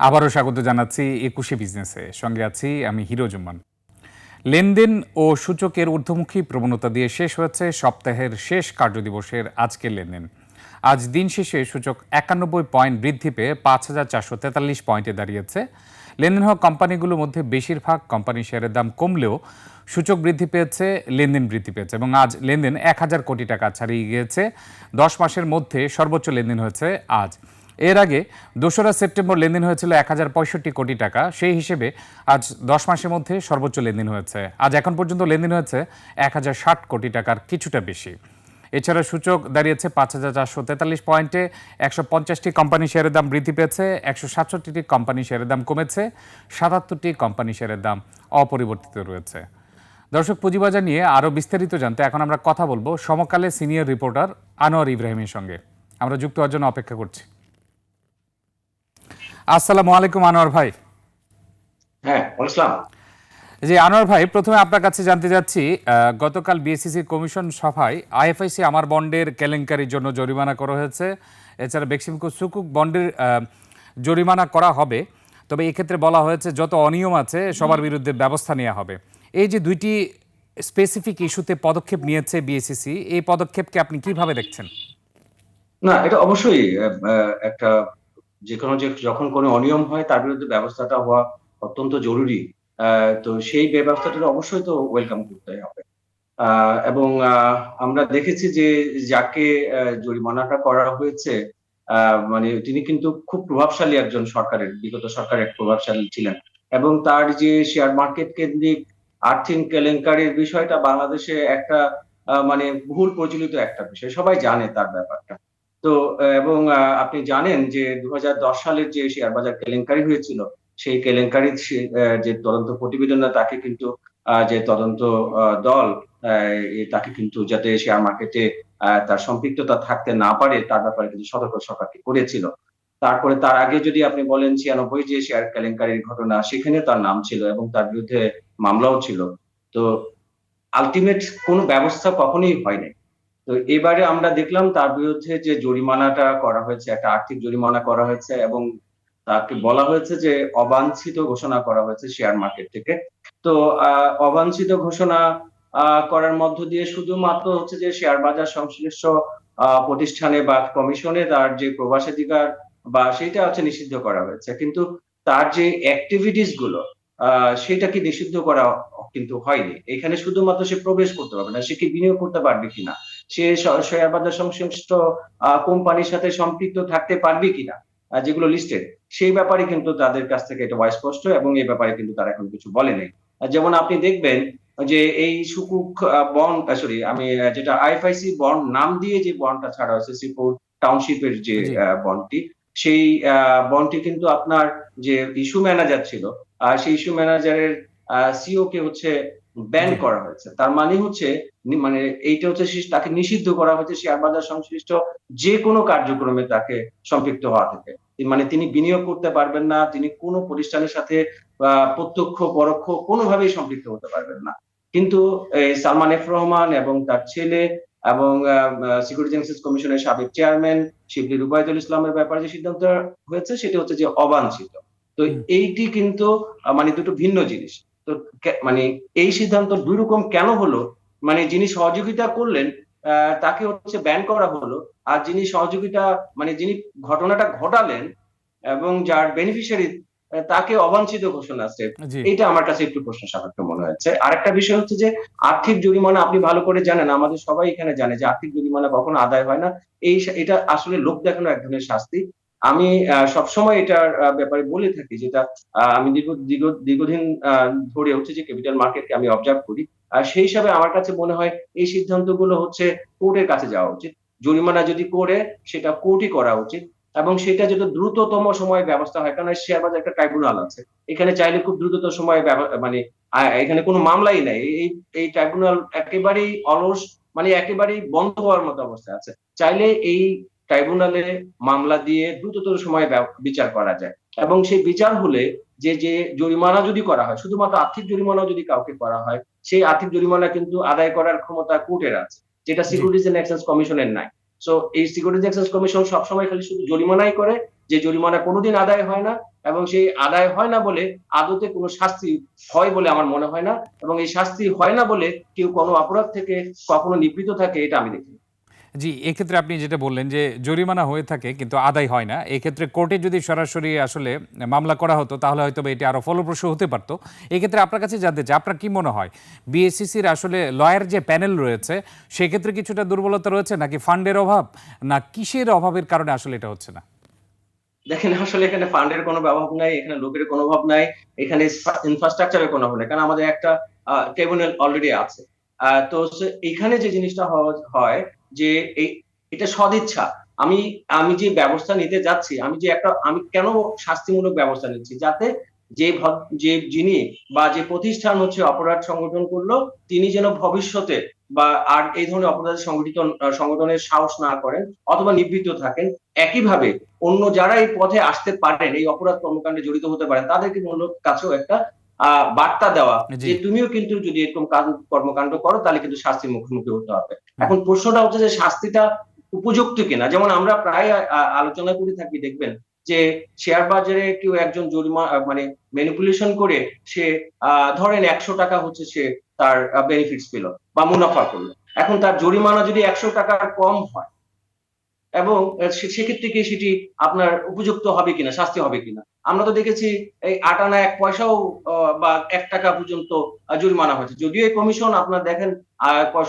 আবারও স্বাগত জানাচ্ছি একুশে বিজনেসে। সঙ্গে আছি আমি হিরো জুম্মান। লেনদেন ও সূচকের ঊর্ধ্বমুখী প্রবণতা দিয়ে শেষ হয়েছে সপ্তাহের শেষ কার্যদিবসের আজকের লেনদেন। আজ দিন শেষে সূচক একানব্বই পয়েন্ট বৃদ্ধি পেয়ে পাঁচ হাজার চারশো তেতাল্লিশ পয়েন্টে দাঁড়িয়েছে। লেনদেন হওয়া কোম্পানিগুলোর মধ্যে বেশিরভাগ কোম্পানি শেয়ারের দাম কমলেও সূচক বৃদ্ধি পেয়েছে, লেনদেন বৃদ্ধি পেয়েছে এবং আজ লেনদেন এক হাজার কোটি টাকা ছাড়িয়ে গিয়েছে। দশ মাসের মধ্যে সর্বোচ্চ লেনদেন হয়েছে আজ। এর আগে দোসরা সেপ্টেম্বর লেনদেন হয়েছিল এক হাজার পঁয়ষট্টি কোটি টাকা। সেই হিসেবে আজ দশ মাসের মধ্যে সর্বোচ্চ লেনদেন হয়েছে। আজ এখন পর্যন্ত লেনদেন হয়েছে এক হাজার ষাট কোটি টাকার কিছুটা বেশি। এছাড়া সূচক দাঁড়িয়েছে পাঁচ হাজার চারশো তেতাল্লিশ পয়েন্টে। একশো পঞ্চাশটি কোম্পানি শেয়ারের দাম বৃদ্ধি পেয়েছে। একশো সাতষট্টিটি কোম্পানি শেয়ারের দাম কমেছে। সাতাত্তরটি কোম্পানি শেয়ারের দাম অপরিবর্তিত রয়েছে। দর্শক, পুঁজিবাজার নিয়ে আরও বিস্তারিত জানতে এখন আমরা কথা বলব সমকালে সিনিয়র রিপোর্টার আনোয়ার ইব্রাহিমের সঙ্গে। আমরা যুক্ত হওয়ার জন্য অপেক্ষা করছি। আসসালামু আলাইকুম আনোয়ার ভাই। হ্যাঁ জি আনোয়ার ভাই প্রথমে আপনার কাছে জানতে যাচ্ছি গতকাল বিএসসিসি কমিশন সভায় আইএফআইসি আমার বন্ডের কেলেঙ্কারির জন্য জরিমানা করা হয়েছে। এছাড়া বেক্সিমকো সুকুক বন্ডের জরিমানা করা হবে। তবে এক্ষেত্রে বলা হয়েছে যত অনিয়ম আছে সবার বিরুদ্ধে ব্যবস্থা নেওয়া হবে। এই যে দুইটি স্পেসিফিক ইস্যুতে পদক্ষেপ নিয়েছে বিএসসিসি এই পদক্ষেপকে আপনি কীভাবে দেখছেন? না এটা অবশ্যই একটা যে কোনো যে যখন কোনো অনিয়ম হয়, তার বিরুদ্ধে ব্যবস্থাটা হওয়া অত্যন্ত জরুরি। তো সেই ব্যবস্থাটা অবশ্যই তো ওয়েলকাম করতে হবে। এবং আমরা দেখেছি যে যাকে জরিমানাটা করা হয়েছে মানে তিনি কিন্তু খুব প্রভাবশালী একজন সরকারের, বিগত সরকারের প্রভাবশালী ছিলেন। এবং তার যে শেয়ার মার্কেট কেন্দ্রিক আর্থিক কেলেঙ্কারির বিষয়টা বাংলাদেশে একটা মানে ভুল প্রচলিত একটা বিষয়। সবাই জানে তার ব্যাপারটা। তো এবং আপনি জানেন যে দু হাজার দশ সালের যে শেয়ার বাজার কেলেঙ্কারি হয়েছিল, সেই কেলেঙ্কারির যে তদন্ত প্রতিবেদন তাকে কিন্তু যে তদন্ত দল তাকে কিন্তু যাতে শেয়ার মার্কেটে তার সম্পৃক্ততা থাকতে না পারে, তার ব্যাপারে কিন্তু সতর্ক সরকারকে করেছিল। তারপরে তার আগে যদি আপনি বলেন ছিয়ানব্বই যে শেয়ার কেলেঙ্কারির ঘটনা, সেখানে তার নাম ছিল এবং তার বিরুদ্ধে মামলাও ছিল। তো আলটিমেট কোনো ব্যবস্থা কখনোই হয়নি। তো এবারে আমরা দেখলাম তার বিরুদ্ধে যে জরিমানাটা করা হয়েছে, একটা আর্থিক জরিমানা করা হয়েছে এবং তাকে বলা হয়েছে যে অবাঞ্ছিত ঘোষণা করা হয়েছে শেয়ার মার্কেট থেকে। তো অবাঞ্ছিত ঘোষণা করার মধ্য দিয়ে শুধুমাত্র হচ্ছে যে শেয়ার বাজার সংশ্লিষ্ট প্রতিষ্ঠানে বা কমিশনে তার যে প্রবাসাধিকার বা সেটা হচ্ছে নিষিদ্ধ করা হয়েছে। কিন্তু তার যে অ্যাক্টিভিটিসগুলো সেটা কি নিষিদ্ধ করা কিন্তু হয়নি। এখানে শুধুমাত্র সে প্রবেশ করতে পারবে না, সে কি বিনিয়োগ করতে পারবে কিনা? সে শেয়ার বাজার সংশ্লিষ্ট কোম্পানির সাথে সম্পৃক্ত থাকতে পারবে কিনা যেগুলো লিস্টেড সেই ব্যাপারে কিন্তু তাদের কাছ থেকে এটা স্পষ্ট এবং এই ব্যাপারে কিন্তু তারা এখন কিছু বলে নেই যেমন আপনি দেখবেন যে এই সুকুক বন্ড সরি আমি যেটা আইএফআইসি বন্ড নাম দিয়ে যে বন্ডটা ছাড়া হয়েছে শ্রীপুর টাউনশিপের যে। বন্ডটি সেই বন্ডটি কিন্তু আপনার যে ইস্যু ম্যানেজার ছিল সেই ইস্যু ম্যানেজারের সিও কে হচ্ছে ব্যান করা হয়েছে। তার মানে হচ্ছে মানে এইটা হচ্ছে তাকে নিষিদ্ধ করা হয়েছে শেয়ার বাজার সংশ্লিষ্ট যে কোনো কার্যক্রমে তাকে সম্পৃক্ত হওয়া থেকে। মানে তিনি বিনিয়োগ করতে পারবেন না তিনি কোনো প্রতিষ্ঠানের সাথে প্রত্যক্ষ পরোক্ষ কোনোভাবেই সম্পৃক্ত হতে পারবেন না। কিন্তু সালমান এফ রহমান এবং তার ছেলে এবং সিকিউরিটি এক্সচেঞ্জ কমিশনের সাবেক চেয়ারম্যান শিবলি রুবায়দুল ইসলামের ব্যাপারে যে সিদ্ধান্ত হয়েছে সেটা হচ্ছে যে অবাঞ্ছিত। তো এইটি কিন্তু মানে দুটো ভিন্ন জিনিস। তো মানে এই সিদ্ধান্ত দুই রকম কেন হলো? মানে যিনি সহযোগিতা করলেন তাকে হচ্ছে ব্যান করা হলো। আর যিনি সহযোগিতা মানে যিনি ঘটনাটা ঘটালেন এবং যার বেনিফিশিয়ারি তাকে অবাঞ্ছিত ঘোষণা আছে। এটা আমার কাছে একটু প্রশ্ন সাপেক্ষ মনে হচ্ছে। আরেকটা বিষয় হচ্ছে যে আর্থিক জরিমানা আপনি ভালো করে জানেন আমাদের সবাই এখানে জানে যে আর্থিক জরিমানা কখনো আদায় হয় না। এই এটা আসলে লোক দেখানো এক ধরনের শাস্তি। আমি সবসময় এটার ব্যাপারে বলে থাকি যেটা আমি দীর্ঘ দীর্ঘ, দীর্ঘদিন ধরে হচ্ছে যে ক্যাপিটাল মার্কেটকে আমি অবজার্ভ করি। আর সেই হিসাবে আমার কাছে মনে হয় এই সিদ্ধান্তগুলো হচ্ছে কোর্টের কাছে যাওয়া উচিত। জরিমানা যদি করে, সেটা কোর্টই করা উচিত। এবং সেটা যত দ্রুততম সময়ে ব্যবস্থা হয় কারণ শেয়ার বাজার একটা ট্রাইব্যুনাল আছে। এখানে চাইলে খুব দ্রুততম সময়ে মানে এখানে কোনো মামলাই নাই। এই এই ট্রাইব্যুনাল একেবারেই অলস মানে একেবারেই বন্ধ হওয়ার মতো অবস্থা আছে। চাইলে এই ট্রাইব্যুনালে মামলা দিয়ে দ্রুততর সময়ে বিচার করা যায়। এবং সেই বিচার হলে যে যে জরিমানা যদি করা হয় শুধুমাত্র আর্থিক জরিমানা যদি কাউকে করা হয় সেই আর্থিক জরিমানা কিন্তু আদায় করার ক্ষমতা কোর্টের আছে যেটা সিকিউরিটিজ এন্ড এক্সচেঞ্জ কমিশনের নাই। সো এই সিকিউরিটিজ এক্সচেঞ্জ কমিশন সবসময় খালি শুধু জরিমানাই করে যে জরিমানা কোনোদিন আদায় হয় না এবং সেই আদায় হয় না বলে আদতে কোনো শাস্তি হয় বলে আমার মনে হয় না এবং এই শাস্তি হয় না বলে কেউ কোনো অপরাধ থেকে কখনো নিবৃত থাকে এটা আমি দেখি জি, এক্ষেত্রে আপনি যেটা বললেন যে জরিমানা হয়ে থাকে কিন্তু আদায় হয় না। এক্ষেত্রে কোর্টে যদি সরাসরি আসলে মামলা করা হতো তাহলে হয়তো এটি আরও ফলপ্রসূ হতে পারতো। এক্ষেত্রে আপনার কাছে জানতে চাই, আপনার কি মনে হয়? বিএসসিসির আসলে লয়ার যে প্যানেল রয়েছে, সেক্ষেত্রে কিছুটা দুর্বলতা রয়েছে নাকি ফান্ডের অভাব? না কিসের অভাবের কারণে আসলে এটা হচ্ছে না? দেখেন, আসলে এখানে ফান্ডের কোনো অভাব নাই, এখানে লোকের কোনো অভাব নাই, এখানে ইনফ্রাস্ট্রাকচারের কোনো অভাব নাই। কারণ আমাদের একটা ট্রিবিউনাল অলরেডি আছে। তো এখানে যে জিনিসটা হয় যে এই, এটা সদিচ্ছা। আমি আমি যে ব্যবস্থা নিতে যাচ্ছি, আমি যে একটা, আমি কেন শাস্তিমূলক ব্যবস্থা নিচ্ছি? যাতে যে যে যিনি বা যে প্রতিষ্ঠান হচ্ছে অপরাধ সংগঠন করল, তিনি যেন ভবিষ্যতে বা আর এই ধরনের অপরাধ সংগঠিত, সংগঠনের সাহস না করেন অথবা নিবৃত্ত থাকেন, একইভাবে অন্য যারা এই পথে আসতে পারেন, এই অপরাধ কর্মকাণ্ডে জড়িত হতে পারেন, তাদেরকে মূল কাছেও একটা বার্তা দেওয়া যে তুমিও কিন্তু যদি এরকম কাজ কর্মকাণ্ড করো তাহলে কিন্তু শাস্তির মুখোমুখি হতে হবে। এখন প্রশ্নটা হচ্ছে যে শাস্তিটা উপযুক্ত কিনা? যেমন আমরা প্রায় আলোচনা করে থাকি দেখবেন যে শেয়ার বাজারে কেউ একজন জরিমা মানে ম্যানিপুলেশন করে সে আহ, ধরেন একশো টাকা হচ্ছে সে তার বেনিফিটস পেল বা মুনাফা করল। এখন তার জরিমানা যদি একশো টাকার কম হয় এবং সেক্ষেত্রে কি সেটি আপনার উপযুক্ত হবে কিনা শাস্তি হবে কিনা? আমরা তো দেখেছি এই আট আনা এক পয়সাও বা এক টাকা পর্যন্ত জরিমানা হয়েছে। যদিও এই কমিশন আপনার দেখেন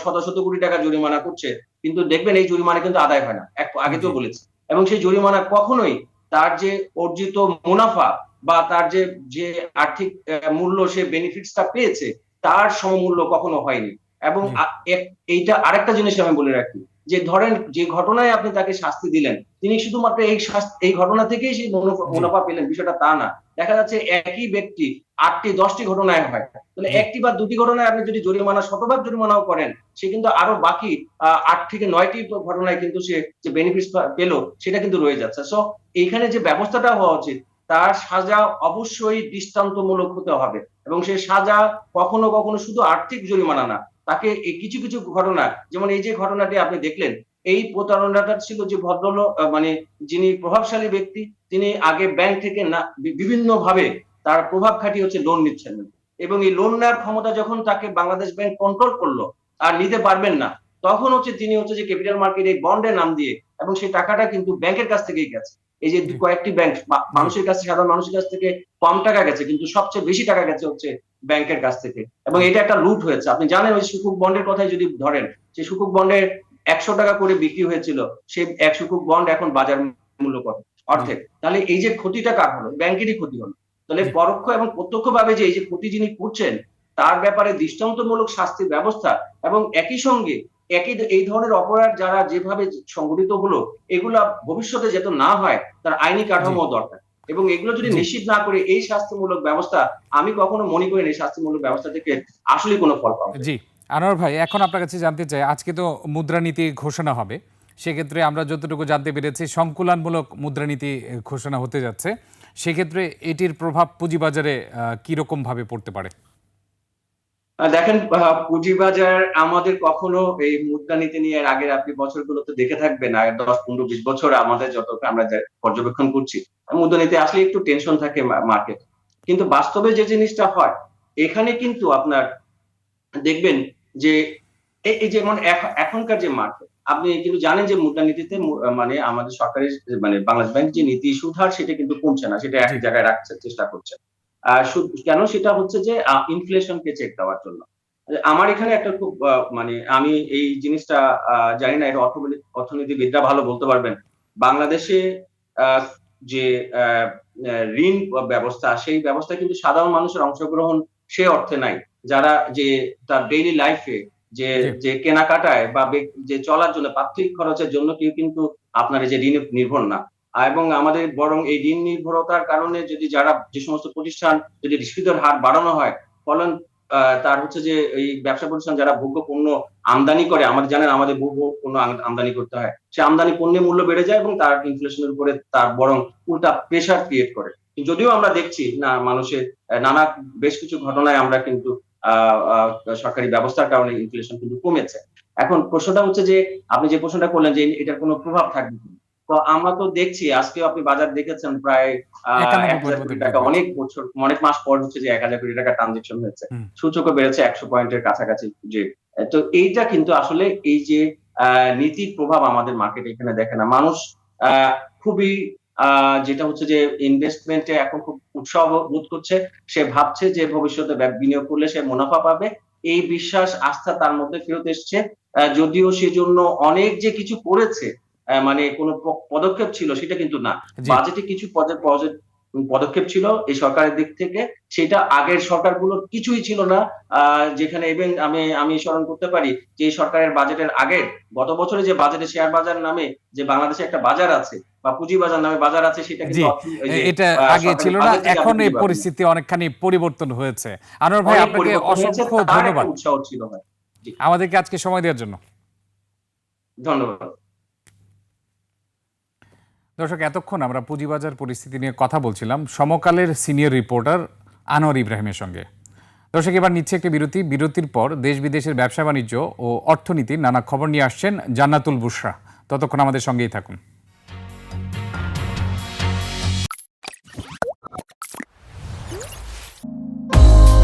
শত শত কোটি টাকা জরিমানা করছে কিন্তু দেখবেন এই জরিমানা কিন্তু আদায় হয় না। এক আগে তো। বলেছি। এবং সেই জরিমানা কখনোই তার যে অর্জিত মুনাফা বা তার যে যে আর্থিক মূল্য সে বেনিফিটসটা পেয়েছে তার সমমূল্য কখনো হয়নি। এবং এইটা আরেকটা জিনিস আমি বলে রাখি। যে ধরেন যে ঘটনায় আপনি তাকে শাস্তি দিলেন তিনি শুধুমাত্র এই এই ঘটনা থেকেই সেই মুনাফা- পেলেন বিষয়টা তা না। দেখা যাচ্ছে একই ব্যক্তি আটটি দশটি ঘটনায় হয়। তাহলে একটি বা দুটি ঘটনায় আপনি যদি জরিমানা শতভাগ জরিমানাও করেন সে কিন্তু আরও বাকি আহ, আট থেকে নয়টি ঘটনায় কিন্তু সে যে বেনিফিট পেল সেটা কিন্তু রয়ে যাচ্ছে। সো এইখানে যে ব্যবস্থাটা হওয়া উচিত তার সাজা অবশ্যই দৃষ্টান্তমূলক হতে হবে। এবং সেই সাজা কখনো কখনো শুধু আর্থিক জরিমানা না তাকে কিছু কিছু ঘটনা যেমন এই যে ঘটনাটি আপনি দেখলেন এই প্রতারণাটা ছিল যে ভদ্রলোক মানে যিনি প্রভাবশালী ব্যক্তি তিনি আগে ব্যাংক থেকে না বিভিন্ন ভাবে তার প্রভাব খাটিয়ে হচ্ছে লোন নিচ্ছেন এবং এই লোন নেওয়ার ক্ষমতা যখন তাকে বাংলাদেশ ব্যাংক কন্ট্রোল করল আর নিতে পারবেন না তখন হচ্ছে তিনি হচ্ছে যে ক্যাপিটাল মার্কেট এই বন্ডের নাম দিয়ে এবং সেই টাকাটা কিন্তু ব্যাংকের কাছ থেকেই গেছে এই যে। কয়েকটি ব্যাংক মানুষের কাছে সাধারণ মানুষের কাছ থেকে কম টাকা গেছে কিন্তু সবচেয়ে বেশি টাকা গেছে হচ্ছে ব্যাংকের কাছ থেকে। এবং এটা একটা লুট হয়েছে। আপনি জানেন ওই সুকুক বন্ডের কথাই যদি ধরেন সেই সুকুক বন্ডের একশো টাকা করে বিক্রি হয়েছিল সেই এক সুকুক বন্ড এখন বাজার মূল্য কত? অর্ধেক। তাহলে এই যে ক্ষতিটা কার হলো? ব্যাংকেরই ক্ষতি হলো। তাহলে পরোক্ষ এবং প্রত্যক্ষ ভাবে যে এই যে ক্ষতি যিনি করছেন তার ব্যাপারে দৃষ্টান্তমূলক শাস্তির ব্যবস্থা এবং একই সঙ্গে একই এই ধরনের অপরাধ যারা যেভাবে সংগঠিত হলো এগুলা ভবিষ্যতে যাতে না হয় তার আইনি কাঠামো দরকার। এবং এগুলো যদি নিশ্চিত না করে এই শাস্তিমূলক ব্যবস্থা আমি কখনো মনে করি এই শাস্তিমূলক ব্যবস্থা থেকে আসলে কোনো ফল পাবো জি আনোয়ার ভাই এখন আপনার কাছে জানতে চাই আজকে তো মুদ্রানীতি ঘোষণা হবে সেক্ষেত্রে আমরা যতটুকু জানতে পেরেছি সংকুলানমূলক মুদ্রানীতি ঘোষণা হতে যাচ্ছে সেক্ষেত্রে এটির প্রভাব পুঁজিবাজারে আহ, কীরকম ভাবে পড়তে পারে? দেখেন পুঁজিবাজার আমাদের কখনো এই মুদ্রানীতি নিয়ে আগের আপনি বছরগুলোতে দেখে থাকবেন আগের দশ, পনেরো, বিশ বছর আমাদের যত আমরা পর্যবেক্ষণ করছি মুদ্রানীতি আসলে একটু টেনশন থাকে মার্কেট কিন্তু বাস্তবে যে জিনিসটা হয়, এখানে কিন্তু আপনার দেখবেন যে এই যেমন এখ- এখনকার যে মার্কেট আপনি কিন্তু জানেন যে মুদ্রানীতিতে মানে আমাদের সরকারের মানে বাংলাদেশ ব্যাংক যে নীতি সুধার, সেটা কিন্তু কমছে না, সেটা এক জায়গায় রাখছে, চেষ্টা করছে। কেন? সেটা হচ্ছে যে ইনফ্লেশনকে চেক দেওয়ার জন্য। আমার এখানে একটা খুব মানে আমি এই জিনিসটা জানি না এটা অর্থনীতি অর্থনীতিবিদরা ভালো বলতে পারবেন। বাংলাদেশে যে ঋণ ব্যবস্থা সেই ব্যবস্থা কিন্তু সাধারণ মানুষের অংশগ্রহণ সে অর্থে নাই। যারা যে তার ডেইলি লাইফে যে যে কেনাকাটায় বা যে চলার জন্য প্রাথমিক খরচের জন্য কেউ কিন্তু আপনার এই যে ঋণে নির্ভর না। এবং আমাদের বরং এই ঋণ নির্ভরতার কারণে যদি যারা যে সমস্ত প্রতিষ্ঠান যদি সুদের হার বাড়ানো হয়, ফলন তার হচ্ছে যে এই ব্যবসা প্রতিষ্ঠান যারা ভোগ্য পণ্য আমদানি করে, আমাদের জানেন আমাদের ভোগ্য পণ্য আমদানি করতে হয়, সে আমদানি পণ্যের মূল্য বেড়ে যায় এবং তার ইনফ্লেশনের উপরে তার বরং উল্টা প্রেশার ক্রিয়েট করে যদিও আমরা দেখছি না, মানুষের নানা বেশ কিছু ঘটনায় আমরা কিন্তু সরকারি ব্যবস্থার কারণে ইনফ্লেশন কিন্তু কমেছে এখন প্রশ্নটা হচ্ছে যে, আপনি যে প্রশ্নটা করলেন যে এটার কোনো প্রভাব থাকবে? তো আমরা তো দেখছি আজকেও আপনি বাজার দেখেছেন প্রায় টাকা। অনেক বছর অনেক মাস পর হচ্ছে যে এক হাজার কোটি টাকা ট্রানজেকশন হয়েছে। সূচকও বেড়েছে একশো পয়েন্টের কাছাকাছি যে তো এইটা কিন্তু আসলে এই যে নীতির প্রভাব আমাদের মার্কেটে এখানে দেখে না। মানুষ আহ, খুবই আহ, যেটা হচ্ছে যে ইনভেস্টমেন্টে এখন খুব উৎসাহ বোধ করছে। সে ভাবছে যে ভবিষ্যতে বিনিয়োগ করলে সে মুনাফা পাবে। এই বিশ্বাস আস্থা তার মধ্যে ফেরত এসছে। যদিও সেজন্য অনেক যে কিছু করেছে মানে কোনো পদক্ষেপ ছিল সেটা কিন্তু না। বাজেটে কিছু পদে- পদে- পদক্ষেপ ছিল এই সরকারের দিক থেকে। সেটা আগের সরকারগুলোর কিছুই ছিল না। যেখানে এবং আমি আমি স্মরণ করতে পারি যে সরকারের বাজেটের আগের গত বছরে যে বাজেটে শেয়ার বাজার নামে যে বাংলাদেশে একটা বাজার আছে বা পুঁজি বাজার নামে বাজার আছে সেটা কিন্তু এটা আগে ছিল না এখন এই পরিস্থিতি অনেকখানি পরিবর্তন হয়েছে। আনোয়ার ভাই আপনাকে অসংখ্য ধন্যবাদ। আমাদেরকে আজকে সময় দেওয়ার জন্য। ধন্যবাদ। দর্শক, এতক্ষণ আমরা পুঁজিবাজার পরিস্থিতি নিয়ে কথা বলছিলাম সমকালের সিনিয়র রিপোর্টার আনোয়ার ইব্রাহিমের সঙ্গে। দর্শক, এবার নিচ্ছে একটি বিরতি। বিরতির পর দেশ বিদেশের ব্যবসা বাণিজ্য ও অর্থনীতির নানা খবর নিয়ে আসছেন জান্নাতুল বুসরা ততক্ষণ আমাদের সঙ্গেই থাকুন।